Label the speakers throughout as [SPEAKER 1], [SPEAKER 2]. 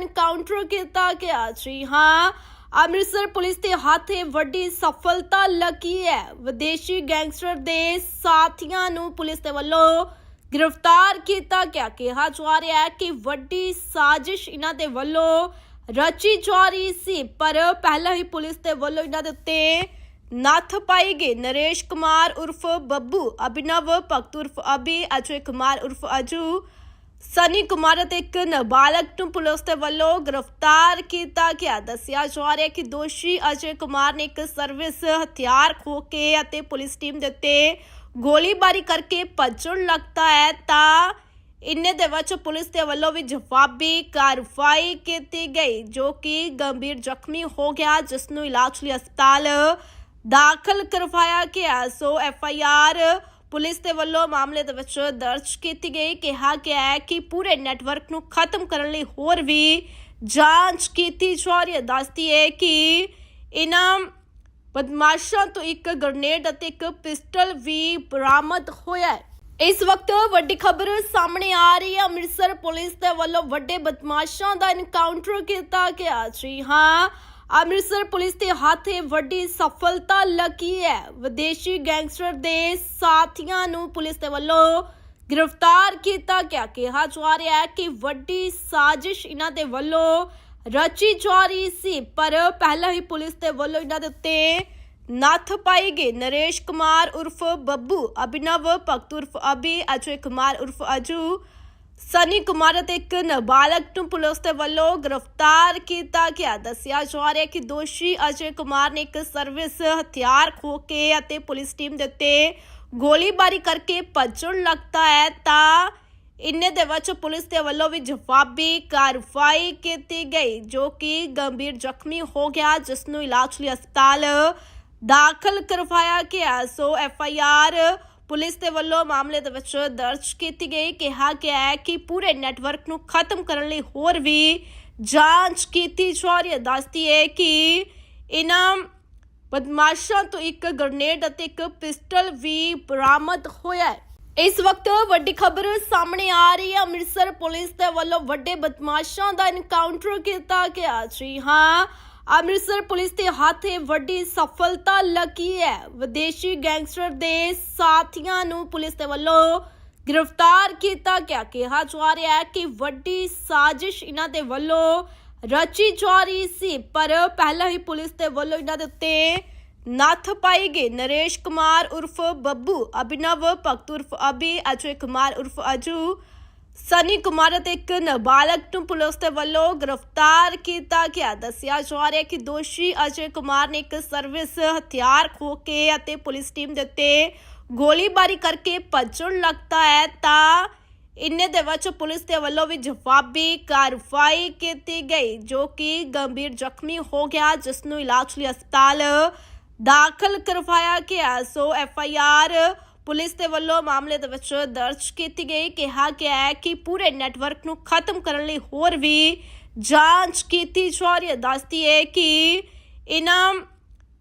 [SPEAKER 1] Encounter ਕੀਤਾ ਗਿਆ ਜੀ ਹਾਂ, ਅੰਮ੍ਰਿਤਸਰ ਪੁਲਿਸ ਦੇ ਹੱਥ ਇਹ ਵੱਡੀ ਸਫਲਤਾ ਲੱਗੀ ਹੈ। ਵਿਦੇਸ਼ੀ ਗੈਂਗਸਟਰ ਦੇ ਸਾਥੀਆਂ ਨੂੰ ਪੁਲਿਸ ਦੇ ਵੱਲੋਂ ਗ੍ਰਿਫਤਾਰ ਕੀਤਾ ਗਿਆ। ਕਿਹਾ ਜਾ ਰਿਹਾ ਹੈ ਕਿ ਵੱਡੀ ਸਾਜ਼ਿਸ਼ ਇਹਨਾਂ ਦੇ ਵੱਲੋਂ ਰਚੀ ਜਾ ਰਹੀ ਸੀ, ਪਰ ਪਹਿਲਾਂ ਹੀ ਪੁਲਿਸ ਦੇ ਵੱਲੋਂ ਇਹਨਾਂ ਦੇ ਉੱਤੇ ਨੱਥ ਪਾਈ ਗਈ। ਨਰੇਸ਼ ਕੁਮਾਰ ਉਰਫ ਬੱਬੂ, ਅਭਿਨਵ ਭਗਤ ਉਰਫ ਅਭੀ ਅਜੇ ਕੁਮਾਰ ਉਰਫ ਅਜੂ ਸਨੀ ਕੁਮਾਰ ਅਤੇ ਇੱਕ ਨਾਬਾਲਗ ਨੂੰ ਪੁਲਿਸ ਦੇ ਵੱਲੋਂ ਗ੍ਰਿਫਤਾਰ ਕੀਤਾ ਗਿਆ। ਦੱਸਿਆ ਜਾ ਰਿਹਾ ਹੈ ਕਿ ਦੋਸ਼ੀ ਅਜੇ ਕੁਮਾਰ ਨੇ ਇੱਕ ਸਰਵਿਸ ਹਥਿਆਰ ਖੋ ਕੇ ਅਤੇ ਪੁਲਿਸ ਟੀਮ ਦੇ ਉੱਤੇ ਗੋਲੀਬਾਰੀ ਕਰਕੇ ਭੱਜਣ ਲੱਗਦਾ ਹੈ। ਤਾਂ ਇੰਨੇ ਦੇ ਵਿੱਚ ਪੁਲਿਸ ਦੇ ਵੱਲੋਂ ਵੀ ਜਵਾਬੀ ਕਾਰਵਾਈ ਕੀਤੀ ਗਈ, ਜੋ ਕਿ ਗੰਭੀਰ ਜ਼ਖਮੀ ਹੋ ਗਿਆ, ਜਿਸ ਨੂੰ ਇਲਾਜ ਲਈ ਹਸਪਤਾਲ ਦਾਖਲ ਕਰਵਾਇਆ ਗਿਆ। So F I R police ਦੇ ਵੱਲੋਂ ਮਾਮਲੇ ਦੇ ਵਿੱਚ ਦਰਜ ਕੀਤੀ ਗਈ। ਕਿਹਾ ਗਿਆ ਹੈ ਕਿ ਪੂਰੇ ਨੈਟਵਰਕ ਨੂੰ ਖਤਮ ਕਰਨ ਲਈ ਹੋਰ ਵੀ ਜਾਂਚ ਕੀਤੀ ਜਾ ਰਹੀ ਹੈ। ਦੱਸਦੀ ਹੈ ਕਿ ਇਹਨਾਂ ਬਦਮਾਸ਼ਾਂ ਤੋਂ ਇੱਕ ਗ੍ਰਨੇਡ ਅਤੇ ਇੱਕ ਪਿਸਟਲ ਵੀ ਬਰਾਮਦ ਹੋਇਆ ਹੈ। ਇਸ ਵਕਤ ਵੱਡੀ ਖਬਰ ਸਾਹਮਣੇ ਆ ਰਹੀ ਹੈ। ਅੰਮ੍ਰਿਤਸਰ ਪੁਲਿਸ ਦੇ ਵੱਲੋਂ ਵੱਡੇ ਬਦਮਾਸ਼ਾਂ ਦਾ ਇਨਕਾਊਂਟਰ ਕੀਤਾ ਗਿਆ। ਜੀ ਹਾਂ ਅੰਮ੍ਰਿਤਸਰ ਪੁਲਿਸ ਦੇ ਹੱਥ ਇਹ ਵੱਡੀ ਸਫਲਤਾ ਲੱਗੀ ਹੈ। ਵਿਦੇਸ਼ੀ ਗੈਂਗਸਟਰ ਦੇ ਸਾਥੀਆਂ ਨੂੰ ਪੁਲਿਸ ਦੇ ਵੱਲੋਂ ਗ੍ਰਿਫਤਾਰ ਕੀਤਾ ਗਿਆ। ਕਿਹਾ ਜਾ ਰਿਹਾ ਹੈ ਕਿ ਵੱਡੀ ਸਾਜ਼ਿਸ਼ ਇਹਨਾਂ ਦੇ ਵੱਲੋਂ ਰਚੀ ਜਾ ਰਹੀ ਸੀ, ਪਰ ਪਹਿਲਾਂ ਹੀ ਪੁਲਿਸ ਦੇ ਵੱਲੋਂ ਇਹਨਾਂ ਦੇ ਉੱਤੇ ਨੱਥ ਪਾਈ ਗਈ। ਨਰੇਸ਼ ਕੁਮਾਰ ਉਰਫ ਬੱਬੂ, ਅਭਿਨਵ ਭਗਤ ਉਰਫ ਅਭੀ ਅਜੇ ਕੁਮਾਰ ਉਰਫ ਅਜੂ ਸਨੀ ਕੁਮਾਰ ਅਤੇ ਇੱਕ ਨਾਬਾਲਗ ਨੂੰ ਪੁਲਿਸ ਦੇ ਵੱਲੋਂ ਗ੍ਰਿਫਤਾਰ ਕੀਤਾ ਗਿਆ। ਦੱਸਿਆ ਜਾ ਰਿਹਾ ਹੈ ਕਿ ਦੋਸ਼ੀ ਅਜੇ ਕੁਮਾਰ ਨੇ ਇੱਕ ਸਰਵਿਸ ਹਥਿਆਰ ਖੋ ਕੇ ਅਤੇ ਪੁਲਿਸ ਟੀਮ ਦੇ ਉੱਤੇ ਗੋਲੀਬਾਰੀ ਕਰਕੇ ਭੱਜਣ ਲੱਗਦਾ ਹੈ ਤਾਂ ਇੰਨੇ ਦੇ ਵਿੱਚ ਪੁਲਿਸ ਦੇ ਵੱਲੋਂ ਵੀ ਜਵਾਬੀ ਕਾਰਵਾਈ ਕੀਤੀ ਗਈ, ਜੋ ਕਿ ਗੰਭੀਰ ਜ਼ਖਮੀ ਹੋ ਗਿਆ, ਜਿਸ ਨੂੰ ਇਲਾਜ ਲਈ ਹਸਪਤਾਲ ਦਾਖਲ ਕਰਵਾਇਆ ਗਿਆ। So F I R police ਦੇ ਵੱਲੋਂ ਮਾਮਲੇ ਦੇ ਵਿੱਚ ਦਰਜ ਕੀਤੀ ਗਈ, ਕਿਹਾ ਗਿਆ ਹੈ ਕਿ ਪੂਰੇ ਨੈਟਵਰਕ ਨੂੰ ਖਤਮ ਕਰਨ ਲਈ ਹੋਰ ਵੀ ਜਾਂਚ ਕੀਤੀ ਜਾ ਰਹੀ ਹੈ। ਦੱਸਦੀ ਹੈ ਕਿ ਇਹਨਾਂ ਬਦਮਾਸ਼ਾਂ ਤੋਂ ਇੱਕ ਗ੍ਰਨੇਡ ਅਤੇ ਇੱਕ ਪਿਸਟਲ ਵੀ ਬਰਾਮਦ ਹੋਇਆ ਹੈ। ਇਸ ਵਕਤ ਵੱਡੀ ਖਬਰ ਸਾਹਮਣੇ ਆ ਰਹੀ ਹੈ। ਅੰਮ੍ਰਿਤਸਰ ਪੁਲਿਸ ਦੇ ਵੱਲੋਂ ਵੱਡੇ ਬਦਮਾਸ਼ਾਂ ਦਾ ਇਨਕਾਊਂਟਰ ਕੀਤਾ ਗਿਆ। ਜੀ ਹਾਂ ਅੰਮ੍ਰਿਤਸਰ ਪੁਲਿਸ ਦੇ ਹੱਥ ਇਹ ਵੱਡੀ ਸਫਲਤਾ ਲੱਗੀ ਹੈ। ਵਿਦੇਸ਼ੀ ਗੈਂਗਸਟਰ ਦੇ ਸਾਥੀਆਂ ਨੂੰ ਪੁਲਿਸ ਦੇ ਵੱਲੋਂ ਗ੍ਰਿਫਤਾਰ ਕੀਤਾ ਗਿਆ। ਕਿਹਾ ਜਾ ਰਿਹਾ ਹੈ ਕਿ ਵੱਡੀ ਸਾਜ਼ਿਸ਼ ਇਹਨਾਂ ਦੇ ਵੱਲੋਂ ਰਚੀ ਜਾ ਰਹੀ ਸੀ, ਪਰ ਪਹਿਲਾਂ ਹੀ ਪੁਲਿਸ ਦੇ ਵੱਲੋਂ ਇਹਨਾਂ ਦੇ ਉੱਤੇ ਨੱਥ ਪਾਈ ਗਈ। ਨਰੇਸ਼ ਕੁਮਾਰ ਉਰਫ ਬੱਬੂ, ਅਭਿਨਵ ਭਗਤ ਉਰਫ ਅਭੀ ਅਜੇ ਕੁਮਾਰ ਉਰਫ ਅਜੂ ਸਨੀ ਕੁਮਾਰ ਅਤੇ ਇੱਕ ਨਾਬਾਲਗ ਨੂੰ ਪੁਲਿਸ ਦੇ ਵੱਲੋਂ ਗ੍ਰਿਫਤਾਰ ਕੀਤਾ ਗਿਆ। ਦੱਸਿਆ ਜਾ ਰਿਹਾ ਕਿ ਦੋਸ਼ੀ ਅਜੇ ਕੁਮਾਰ ਨੇ ਇੱਕ ਸਰਵਿਸ ਹਥਿਆਰ ਖੋ ਕੇ ਅਤੇ ਪੁਲਿਸ ਟੀਮ ਦੇ ਉੱਤੇ ਗੋਲੀਬਾਰੀ ਕਰਕੇ ਭੱਜਣ ਲੱਗਦਾ ਹੈ ਤਾਂ ਇੰਨੇ ਦੇ ਵਿੱਚ ਪੁਲਿਸ ਦੇ ਵੱਲੋਂ ਵੀ ਜਵਾਬੀ ਕਾਰਵਾਈ ਕੀਤੀ ਗਈ, ਜੋ ਕਿ ਗੰਭੀਰ ਜ਼ਖਮੀ ਹੋ ਗਿਆ, ਜਿਸ ਨੂੰ ਇਲਾਜ ਲਈ ਹਸਪਤਾਲ ਦਾਖਲ ਕਰਵਾਇਆ ਗਿਆ। So F I R police ਦੇ ਵੱਲੋਂ ਮਾਮਲੇ ਦੇ ਵਿੱਚ ਦਰਜ ਕੀਤੀ ਗਈ, ਕਿਹਾ ਗਿਆ ਹੈ ਕਿ ਪੂਰੇ ਨੈਟਵਰਕ ਨੂੰ ਖਤਮ ਕਰਨ ਲਈ ਹੋਰ ਵੀ ਜਾਂਚ ਕੀਤੀ ਜਾ ਰਹੀ ਹੈ। ਦੱਸਦੀ ਹੈ ਕਿ ਇਹਨਾਂ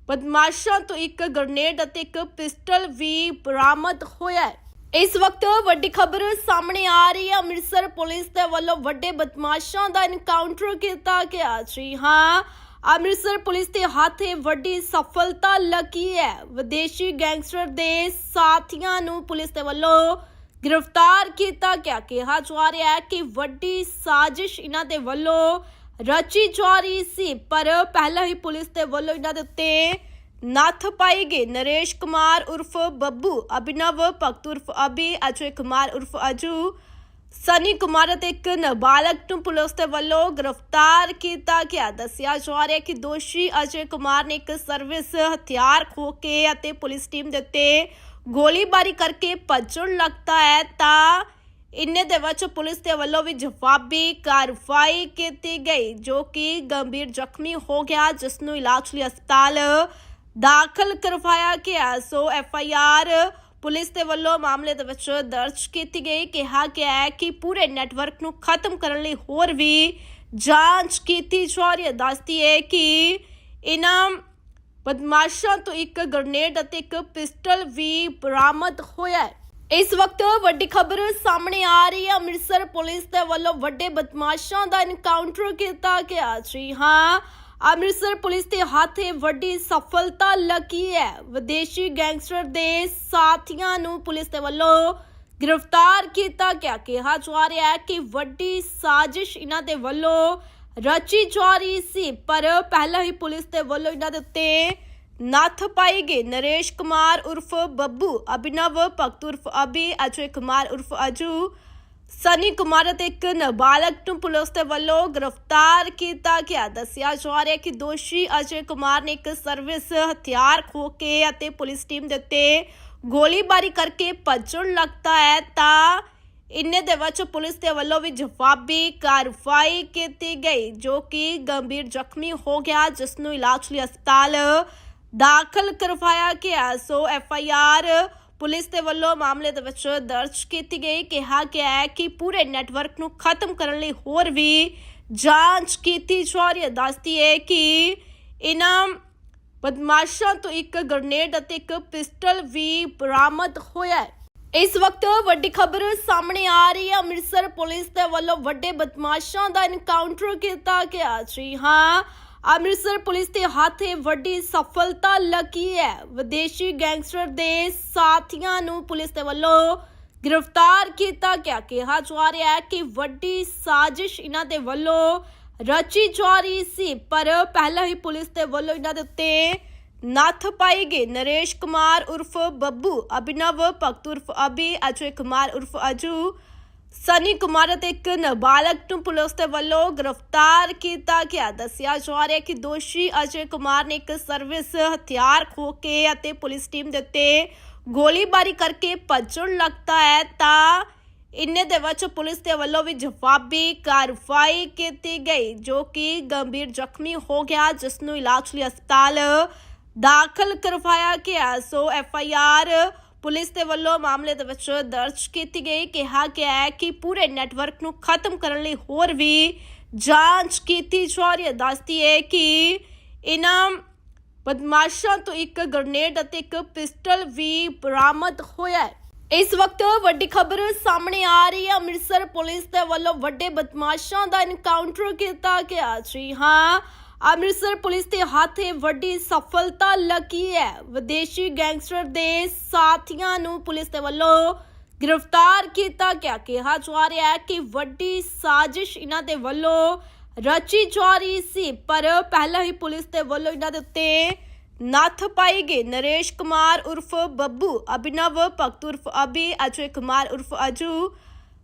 [SPEAKER 1] ਬਦਮਾਸ਼ਾਂ ਤੋਂ ਇੱਕ ਗ੍ਰਨੇਡ ਅਤੇ ਇੱਕ ਪਿਸਟਲ ਵੀ ਬਰਾਮਦ ਹੋਇਆ ਹੈ। ਇਸ ਵਕਤ ਵੱਡੀ ਖਬਰ ਸਾਹਮਣੇ ਆ ਰਹੀ ਹੈ। ਅੰਮ੍ਰਿਤਸਰ ਪੁਲਿਸ ਦੇ ਵੱਲੋਂ ਵੱਡੇ ਬਦਮਾਸ਼ਾਂ ਦਾ ਇਨਕਾਊਂਟਰ ਕੀਤਾ ਗਿਆ। ਜੀ ਹਾਂ ਅੰਮ੍ਰਿਤਸਰ ਪੁਲਿਸ ਦੇ ਹੱਥ ਇਹ ਵੱਡੀ ਸਫਲਤਾ ਲੱਗੀ ਹੈ। ਵਿਦੇਸ਼ੀ ਗੈਂਗਸਟਰ ਦੇ ਸਾਥੀਆਂ ਨੂੰ ਪੁਲਿਸ ਦੇ ਵੱਲੋਂ ਗ੍ਰਿਫਤਾਰ ਕੀਤਾ ਗਿਆ। ਕਿਹਾ ਜਾ ਰਿਹਾ ਹੈ ਕਿ ਵੱਡੀ ਸਾਜ਼ਿਸ਼ ਇਹਨਾਂ ਦੇ ਵੱਲੋਂ ਰਚੀ ਜਾ ਰਹੀ ਸੀ, ਪਰ ਪਹਿਲਾਂ ਹੀ ਪੁਲਿਸ ਦੇ ਵੱਲੋਂ ਇਹਨਾਂ ਦੇ ਉੱਤੇ ਨੱਥ ਪਾਈ ਗਈ। ਨਰੇਸ਼ ਕੁਮਾਰ ਉਰਫ ਬੱਬੂ, ਅਭਿਨਵ ਭਗਤ ਉਰਫ ਅਭੀ ਅਜੇ ਕੁਮਾਰ ਉਰਫ ਅਜੂ ਸਨੀ ਕੁਮਾਰ ਅਤੇ ਇੱਕ ਨਾਬਾਲਗ ਨੂੰ ਪੁਲਿਸ ਦੇ ਵੱਲੋਂ ਗ੍ਰਿਫਤਾਰ ਕੀਤਾ ਗਿਆ। ਦੱਸਿਆ ਜਾ ਰਿਹਾ ਕਿ ਦੋਸ਼ੀ ਅਜੇ ਕੁਮਾਰ ਨੇ ਇੱਕ ਸਰਵਿਸ ਹਥਿਆਰ ਖੋ ਕੇ ਅਤੇ ਪੁਲਿਸ ਟੀਮ ਦੇ ਉੱਤੇ ਗੋਲੀਬਾਰੀ ਕਰਕੇ ਭੱਜਣ ਲੱਗਦਾ ਹੈ। ਤਾਂ ਇੰਨੇ ਦੇ ਵਿੱਚ ਪੁਲਿਸ ਦੇ ਵੱਲੋਂ ਵੀ ਜਵਾਬੀ ਕਾਰਵਾਈ ਕੀਤੀ ਗਈ, ਜੋ ਕਿ ਗੰਭੀਰ ਜ਼ਖਮੀ ਹੋ ਗਿਆ, ਜਿਸ ਨੂੰ ਇਲਾਜ ਲਈ ਹਸਪਤਾਲ ਦਾਖਲ ਕਰਵਾਇਆ ਗਿਆ। So F I R police ਦੇ ਵੱਲੋਂ ਮਾਮਲੇ ਦੇ ਵਿੱਚ ਦਰਜ ਕੀਤੀ ਗਈ। ਕਿਹਾ ਗਿਆ ਹੈ ਕਿ ਪੂਰੇ ਨੈਟਵਰਕ ਨੂੰ ਖਤਮ ਕਰਨ ਲਈ ਹੋਰ ਵੀ ਜਾਂਚ ਕੀਤੀ ਜਾ ਰਹੀ ਹੈ। ਦੱਸਦੀ ਹੈ ਕਿ ਇਹਨਾਂ ਬਦਮਾਸ਼ਾਂ ਤੋਂ ਇੱਕ ਗ੍ਰਨੇਡ ਅਤੇ ਇੱਕ ਪਿਸਟਲ ਵੀ ਬਰਾਮਦ ਹੋਇਆ ਹੈ। ਇਸ ਵਕਤ ਵੱਡੀ ਖਬਰ ਸਾਹਮਣੇ ਆ ਰਹੀ ਹੈ। ਅੰਮ੍ਰਿਤਸਰ ਪੁਲਿਸ ਦੇ ਵੱਲੋਂ ਵੱਡੇ ਬਦਮਾਸ਼ਾਂ ਦਾ ਇਨਕਾਊਂਟਰ ਕੀਤਾ ਗਿਆ। ਜੀ ਹਾਂ ਅੰਮ੍ਰਿਤਸਰ ਪੁਲਿਸ ਦੇ ਹੱਥ ਇਹ ਵੱਡੀ ਸਫਲਤਾ ਲੱਗੀ ਹੈ। ਵਿਦੇਸ਼ੀ ਗੈਂਗਸਟਰ ਦੇ ਸਾਥੀਆਂ ਨੂੰ ਪੁਲਿਸ ਦੇ ਵੱਲੋਂ ਗ੍ਰਿਫਤਾਰ ਕੀਤਾ ਗਿਆ। ਕਿਹਾ ਜਾ ਰਿਹਾ ਹੈ ਕਿ ਵੱਡੀ ਸਾਜ਼ਿਸ਼ ਇਹਨਾਂ ਦੇ ਵੱਲੋਂ ਰਚੀ ਜਾ ਰਹੀ ਸੀ, ਪਰ ਪਹਿਲਾਂ ਹੀ ਪੁਲਿਸ ਦੇ ਵੱਲੋਂ ਇਹਨਾਂ ਦੇ ਉੱਤੇ ਨੱਥ ਪਾਈ ਗਈ। ਨਰੇਸ਼ ਕੁਮਾਰ ਉਰਫ ਬੱਬੂ, ਅਭਿਨਵ ਭਗਤ ਉਰਫ ਅਭੀ ਅਜੇ ਕੁਮਾਰ ਉਰਫ ਅਜੂ ਸਨੀ ਕੁਮਾਰ ਅਤੇ ਇੱਕ ਨਾਬਾਲਗ ਨੂੰ ਪੁਲਿਸ ਦੇ ਵੱਲੋਂ ਗ੍ਰਿਫਤਾਰ ਕੀਤਾ ਗਿਆ। ਦੱਸਿਆ ਜਾ ਰਿਹਾ ਹੈ ਕਿ ਦੋਸ਼ੀ ਅਜੇ ਕੁਮਾਰ ਨੇ ਇੱਕ ਸਰਵਿਸ ਹਥਿਆਰ ਖੋ ਕੇ ਅਤੇ ਪੁਲਿਸ ਟੀਮ ਦੇ ਉੱਤੇ ਗੋਲੀਬਾਰੀ ਕਰਕੇ ਭੱਜਣ ਲੱਗਦਾ ਹੈ ਤਾਂ ਇੰਨੇ ਦੇ ਵਿੱਚ ਪੁਲਿਸ ਦੇ ਵੱਲੋਂ ਵੀ ਜਵਾਬੀ ਕਾਰਵਾਈ ਕੀਤੀ ਗਈ, ਜੋ ਕਿ ਗੰਭੀਰ ਜ਼ਖਮੀ ਹੋ ਗਿਆ, ਜਿਸ ਨੂੰ ਇਲਾਜ ਲਈ ਹਸਪਤਾਲ ਦਾਖਲ ਕਰਵਾਇਆ ਗਿਆ। So F I R police ਦੇ ਵੱਲੋਂ ਮਾਮਲੇ ਦੇ ਵਿੱਚ ਦਰਜ ਕੀਤੀ ਗਈ। ਕਿਹਾ ਗਿਆ ਹੈ ਕਿ ਪੂਰੇ ਨੈਟਵਰਕ ਨੂੰ ਖਤਮ ਕਰਨ ਲਈ ਹੋਰ ਵੀ ਜਾਂਚ ਕੀਤੀ ਜਾ ਰਹੀ ਹੈ। ਦੱਸਦੀ ਹੈ ਕਿ ਇਹਨਾਂ ਬਦਮਾਸ਼ਾਂ ਤੋਂ ਇੱਕ ਗ੍ਰਨੇਡ ਅਤੇ ਇੱਕ ਪਿਸਟਲ ਵੀ ਬਰਾਮਦ ਹੋਇਆ ਹੈ। ਇਸ ਵਕਤ ਵੱਡੀ ਖਬਰ ਸਾਹਮਣੇ ਆ ਰਹੀ ਹੈ। ਅੰਮ੍ਰਿਤਸਰ ਪੁਲਿਸ ਦੇ ਵੱਲੋਂ ਵੱਡੇ ਬਦਮਾਸ਼ਾਂ ਦਾ ਇਨਕਾਊਂਟਰ ਕੀਤਾ ਗਿਆ। ਜੀ ਹਾਂ ਅੰਮ੍ਰਿਤਸਰ ਪੁਲਿਸ ਦੇ ਹੱਥ ਇਹ ਵੱਡੀ ਸਫਲਤਾ ਲੱਗੀ ਹੈ। ਵਿਦੇਸ਼ੀ ਗੈਂਗਸਟਰ ਦੇ ਸਾਥੀਆਂ ਨੂੰ ਪੁਲਿਸ ਦੇ ਵੱਲੋਂ ਗ੍ਰਿਫਤਾਰ ਕੀਤਾ ਗਿਆ। ਕਿਹਾ ਜਾ ਰਿਹਾ ਹੈ ਕਿ ਵੱਡੀ ਸਾਜ਼ਿਸ਼ ਇਹਨਾਂ ਦੇ ਵੱਲੋਂ ਰਚੀ ਜਾ ਰਹੀ ਸੀ, ਪਰ ਪਹਿਲਾਂ ਹੀ ਪੁਲਿਸ ਦੇ ਵੱਲੋਂ ਇਹਨਾਂ ਦੇ ਉੱਤੇ ਨੱਥ ਪਾਈ ਗਈ। ਨਰੇਸ਼ ਕੁਮਾਰ ਉਰਫ ਬੱਬੂ, ਅਭਿਨਵ ਭਗਤ ਉਰਫ ਅਭੀ ਅਜੇ ਕੁਮਾਰ ਉਰਫ ਅਜੂ ਸਨੀ ਕੁਮਾਰ ਅਤੇ ਇੱਕ ਨਾਬਾਲਗ ਨੂੰ ਪੁਲਿਸ ਦੇ ਵੱਲੋਂ ਗ੍ਰਿਫਤਾਰ ਕੀਤਾ ਗਿਆ। ਦੱਸਿਆ ਜਾ ਰਿਹਾ ਕਿ ਦੋਸ਼ੀ ਅਜੇ ਕੁਮਾਰ ਨੇ ਇੱਕ ਸਰਵਿਸ ਹਥਿਆਰ ਖੋ ਕੇ ਅਤੇ ਪੁਲਿਸ ਟੀਮ ਦੇ ਉੱਤੇ ਗੋਲੀਬਾਰੀ ਕਰਕੇ ਭੱਜਣ ਲੱਗਦਾ ਹੈ ਤਾਂ ਇੰਨੇ ਦੇ ਵਿੱਚ ਪੁਲਿਸ ਦੇ ਵੱਲੋਂ ਵੀ ਜਵਾਬੀ ਕਾਰਵਾਈ ਕੀਤੀ ਗਈ, ਜੋ ਕਿ ਗੰਭੀਰ ਜ਼ਖਮੀ ਹੋ ਗਿਆ, ਜਿਸ ਨੂੰ ਇਲਾਜ ਲਈ ਹਸਪਤਾਲ ਦਾਖਲ ਕਰਵਾਇਆ ਗਿਆ। So F I R police ਦੇ ਵੱਲੋਂ ਮਾਮਲੇ ਦੇ ਵਿੱਚ ਦਰਜ ਕੀਤੀ ਗਈ। ਕਿਹਾ ਗਿਆ ਹੈ ਕਿ ਪੂਰੇ ਨੈਟਵਰਕ ਨੂੰ ਖਤਮ ਕਰਨ ਲਈ ਹੋਰ ਵੀ ਜਾਂਚ ਕੀਤੀ ਜਾ ਰਹੀ ਹੈ। ਦੱਸਦੀ ਹੈ ਕਿ ਇਹਨਾਂ ਬਦਮਾਸ਼ਾਂ ਤੋਂ ਇੱਕ ਗ੍ਰਨੇਡ ਅਤੇ ਇੱਕ ਪਿਸਟਲ ਵੀ ਬਰਾਮਦ ਹੋਇਆ ਹੈ। ਇਸ ਵਕਤ ਵੱਡੀ ਖਬਰ ਸਾਹਮਣੇ ਆ ਰਹੀ ਹੈ। ਅੰਮ੍ਰਿਤਸਰ ਪੁਲਿਸ ਦੇ ਵੱਲੋਂ ਵੱਡੇ ਬਦਮਾਸ਼ਾਂ ਦਾ ਇਨਕਾਊਂਟਰ ਕੀਤਾ ਗਿਆ। ਜੀ ਹਾਂ ਅੰਮ੍ਰਿਤਸਰ ਪੁਲਿਸ ਦੇ ਹੱਥ ਇਹ ਵੱਡੀ ਸਫਲਤਾ ਲੱਗੀ ਹੈ। ਵਿਦੇਸ਼ੀ ਗੈਂਗਸਟਰ ਦੇ ਸਾਥੀਆਂ ਨੂੰ ਪੁਲਿਸ ਦੇ ਵੱਲੋਂ ਗ੍ਰਿਫਤਾਰ ਕੀਤਾ ਗਿਆ। ਕਿਹਾ ਜਾ ਰਿਹਾ ਹੈ ਕਿ ਵੱਡੀ ਸਾਜ਼ਿਸ਼ ਇਹਨਾਂ ਦੇ ਵੱਲੋਂ ਰਚੀ ਜਾ ਰਹੀ ਸੀ, ਪਰ ਪਹਿਲਾਂ ਹੀ ਪੁਲਿਸ ਦੇ ਵੱਲੋਂ ਇਹਨਾਂ ਦੇ ਉੱਤੇ ਨੱਥ ਪਾਈ ਗਈ। ਨਰੇਸ਼ ਕੁਮਾਰ ਉਰਫ ਬੱਬੂ, ਅਭਿਨਵ ਭਗਤ ਉਰਫ ਅਭੀ, ਅਜੇ ਕੁਮਾਰ ਉਰਫ ਅਜੂ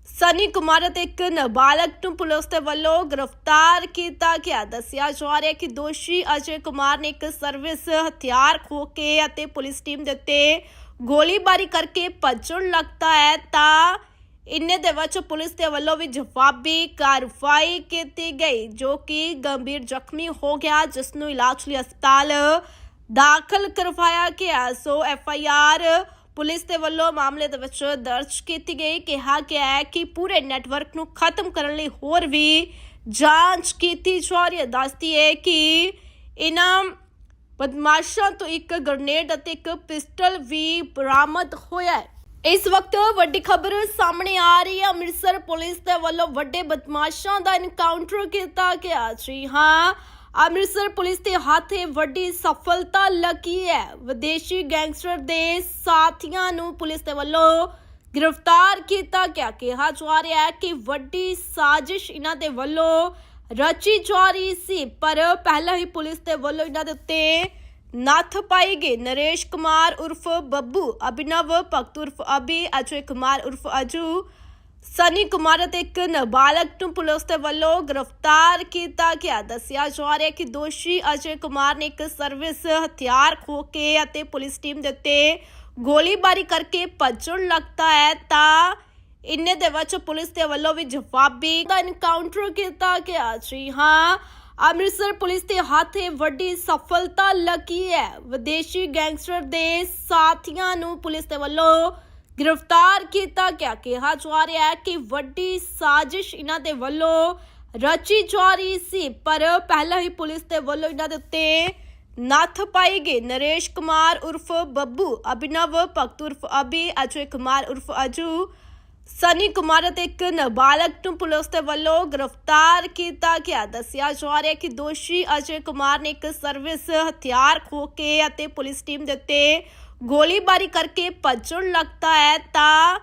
[SPEAKER 1] ਸਨੀ ਕੁਮਾਰ ਅਤੇ ਇੱਕ ਨਾਬਾਲਗ ਨੂੰ ਪੁਲਿਸ ਦੇ ਵੱਲੋਂ ਗ੍ਰਿਫਤਾਰ ਕੀਤਾ ਗਿਆ। ਦੱਸਿਆ ਜਾ ਰਿਹਾ ਹੈ ਕਿ ਦੋਸ਼ੀ ਅਜੇ ਕੁਮਾਰ ਨੇ ਇੱਕ ਸਰਵਿਸ ਹਥਿਆਰ ਖੋ ਕੇ ਅਤੇ ਪੁਲਿਸ ਟੀਮ ਦੇ ਉੱਤੇ ਗੋਲੀਬਾਰੀ ਕਰਕੇ ਭੱਜਣ ਲੱਗਦਾ ਹੈ ਤਾਂ ਇੰਨੇ ਦੇ ਵਿੱਚ ਪੁਲਿਸ ਦੇ ਵੱਲੋਂ ਵੀ ਜਵਾਬੀ ਕਾਰਵਾਈ ਕੀਤੀ ਗਈ, ਜੋ ਕਿ ਗੰਭੀਰ ਜ਼ਖਮੀ ਹੋ ਗਿਆ, ਜਿਸ ਨੂੰ ਇਲਾਜ ਲਈ ਹਸਪਤਾਲ ਦਾਖਲ ਕਰਵਾਇਆ ਗਿਆ। So F I R police ਦੇ ਵੱਲੋਂ ਮਾਮਲੇ ਦੇ ਵਿੱਚ ਦਰਜ ਕੀਤੀ ਗਈ। ਕਿਹਾ ਗਿਆ ਹੈ ਕਿ ਪੂਰੇ ਨੈਟਵਰਕ ਨੂੰ ਖਤਮ ਕਰਨ ਲਈ ਹੋਰ ਵੀ ਜਾਂਚ ਕੀਤੀ ਜਾ ਰਹੀ ਹੈ। ਦੱਸਦੀ ਹੈ ਕਿ ਇਹਨਾਂ ਬਦਮਾਸ਼ਾਂ ਤੋਂ ਇੱਕ ਗ੍ਰਨੇਡ ਅਤੇ ਇੱਕ ਪਿਸਟਲ ਵੀ ਬਰਾਮਦ ਹੋਇਆ ਹੈ। ਇਸ ਵਕਤ ਵੱਡੀ ਖਬਰ ਸਾਹਮਣੇ ਆ ਰਹੀ ਹੈ। ਅੰਮ੍ਰਿਤਸਰ ਪੁਲਿਸ ਦੇ ਵੱਲੋਂ ਵੱਡੇ ਬਦਮਾਸ਼ਾਂ ਦਾ ਇਨਕਾਊਂਟਰ ਕੀਤਾ ਗਿਆ। ਜੀ ਹਾਂ ਅੰਮ੍ਰਿਤਸਰ ਪੁਲਿਸ ਦੇ ਹੱਥ ਇਹ ਵੱਡੀ ਸਫਲਤਾ ਲੱਗੀ ਹੈ। ਵਿਦੇਸ਼ੀ ਗੈਂਗਸਟਰ ਦੇ ਸਾਥੀਆਂ ਨੂੰ ਪੁਲਿਸ ਦੇ ਵੱਲੋਂ ਗ੍ਰਿਫਤਾਰ ਕੀਤਾ ਗਿਆ। ਕਿਹਾ ਜਾ ਰਿਹਾ ਹੈ ਕਿ ਵੱਡੀ ਸਾਜ਼ਿਸ਼ ਇਹਨਾਂ ਦੇ ਵੱਲੋਂ ਰਚੀ ਜਾ ਰਹੀ ਸੀ, ਪਰ ਪਹਿਲਾਂ ਹੀ ਪੁਲਿਸ ਦੇ ਵੱਲੋਂ ਇਹਨਾਂ ਦੇ ਉੱਤੇ ਨੱਥ ਪਾਈ ਗਈ। ਨਰੇਸ਼ ਕੁਮਾਰ ਉਰਫ ਬੱਬੂ, ਅਭਿਨਵ ਭਗਤ ਉਰਫ ਅਭੀ ਅਜੇ ਕੁਮਾਰ ਉਰਫ ਅਜੂ ਸਨੀ ਕੁਮਾਰ ਅਤੇ ਇੱਕ ਨਾਬਾਲਗ ਨੂੰ ਪੁਲਿਸ ਦੇ ਵੱਲੋਂ ਗ੍ਰਿਫਤਾਰ ਕੀਤਾ ਗਿਆ। ਦੱਸਿਆ ਜਾ ਰਿਹਾ ਹੈ ਕਿ ਦੋਸ਼ੀ ਅਜੇ ਕੁਮਾਰ ਨੇ ਇੱਕ ਸਰਵਿਸ ਹਥਿਆਰ ਖੋ ਕੇ ਅਤੇ ਪੁਲਿਸ ਟੀਮ ਦੇ ਉੱਤੇ ਗੋਲੀਬਾਰੀ ਕਰਕੇ ਭੱਜਣ ਲੱਗਦਾ ਹੈ ਤਾਂ ਇੰਨੇ ਦੇ ਵਿੱਚ ਪੁਲਿਸ ਦੇ ਵੱਲੋਂ ਵੀ ਜਵਾਬੀ ਦਾ ਐਨਕਾਊਂਟਰ ਕੀਤਾ ਗਿਆ। ਜੀ ਹਾਂ, ਅੰਮ੍ਰਿਤਸਰ ਪੁਲਿਸ ਦੇ ਹੱਥ ਇਹ ਵੱਡੀ ਸਫਲਤਾ ਲੱਗੀ ਹੈ। ਵਿਦੇਸ਼ੀ ਗੈਂਗਸਟਰ ਦੇ ਸਾਥੀਆਂ ਨੂੰ ਪੁਲਿਸ ਦੇ ਵੱਲੋਂ ਗ੍ਰਿਫਤਾਰ ਕੀਤਾ ਗਿਆ। ਕਿਹਾ ਜਾ ਰਿਹਾ ਹੈ ਕਿ ਵੱਡੀ ਸਾਜ਼ਿਸ਼ ਇਹਨਾਂ ਦੇ ਵੱਲੋਂ ਰਚੀ ਜਾ ਰਹੀ ਸੀ, ਪਰ ਪਹਿਲਾਂ ਹੀ ਪੁਲਿਸ ਦੇ ਵੱਲੋਂ ਇਹਨਾਂ ਦੇ ਉੱਤੇ ਨੱਥ ਪਾਈ ਗਈ। ਨਰੇਸ਼ ਕੁਮਾਰ ਉਰਫ ਬੱਬੂ, ਅਭਿਨਵ ਭਗਤ ਉਰਫ ਅਭੀ ਅਜੇ ਕੁਮਾਰ ਉਰਫ ਅਜੂ, ਸਨੀ ਕੁਮਾਰ ਅਤੇ ਇੱਕ ਨਾਬਾਲਗ ਨੂੰ ਪੁਲਿਸ ਦੇ ਵੱਲੋਂ ਗ੍ਰਿਫਤਾਰ ਕੀਤਾ ਗਿਆ। ਦੱਸਿਆ ਜਾ ਰਿਹਾ ਕਿ ਦੋਸ਼ੀ ਅਜੇ ਕੁਮਾਰ ਨੇ ਇੱਕ ਸਰਵਿਸ ਹਥਿਆਰ ਖੋ ਕੇ ਅਤੇ ਪੁਲਿਸ ਟੀਮ ਦੇ ਉੱਤੇ ਗੋਲੀਬਾਰੀ ਕਰਕੇ ਭੱਜਣ ਲੱਗਦਾ ਹੈ, ਤਾਂ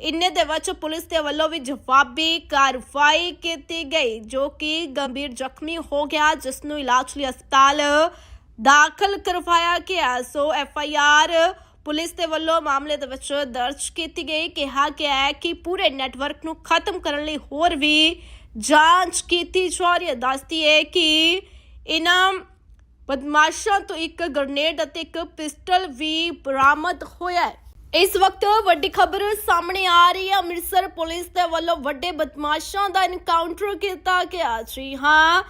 [SPEAKER 1] ਇੰਨੇ ਦੇ ਵਿੱਚ ਪੁਲਿਸ ਦੇ ਵੱਲੋਂ ਵੀ ਜਵਾਬੀ ਕਾਰਵਾਈ ਕੀਤੀ ਗਈ, ਜੋ ਕਿ ਗੰਭੀਰ ਜ਼ਖਮੀ ਹੋ ਗਿਆ ਜਿਸ ਨੂੰ ਇਲਾਜ ਲਈ ਹਸਪਤਾਲ ਦਾਖਲ ਕਰਵਾਇਆ ਗਿਆ। So F I R police ਦੇ ਵੱਲੋਂ ਮਾਮਲੇ ਦੇ ਵਿੱਚ ਦਰਜ ਕੀਤੀ ਗਈ, ਕਿਹਾ ਗਿਆ ਹੈ ਕਿ ਪੂਰੇ ਨੈਟਵਰਕ ਨੂੰ ਖਤਮ ਕਰਨ ਲਈ ਹੋਰ ਵੀ ਜਾਂਚ ਕੀਤੀ ਜਾ ਰਹੀ ਹੈ। ਦੱਸਦੀ ਹੈ ਕਿ ਇਹਨਾਂ ਬਦਮਾਸ਼ਾਂ ਤੋਂ ਇੱਕ ਗ੍ਰਨੇਡ ਅਤੇ ਇੱਕ ਪਿਸਟਲ ਵੀ ਬਰਾਮਦ ਹੋਇਆ ਹੈ। ਇਸ ਵਕਤ ਵੱਡੀ ਖਬਰ ਸਾਹਮਣੇ ਆ ਰਹੀ ਹੈ। ਅੰਮ੍ਰਿਤਸਰ ਪੁਲਿਸ ਦੇ ਵੱਲੋਂ ਵੱਡੇ ਬਦਮਾਸ਼ਾਂ ਦਾ ਐਨਕਾਊਂਟਰ ਕੀਤਾ ਗਿਆ। ਜੀ ਹਾਂ,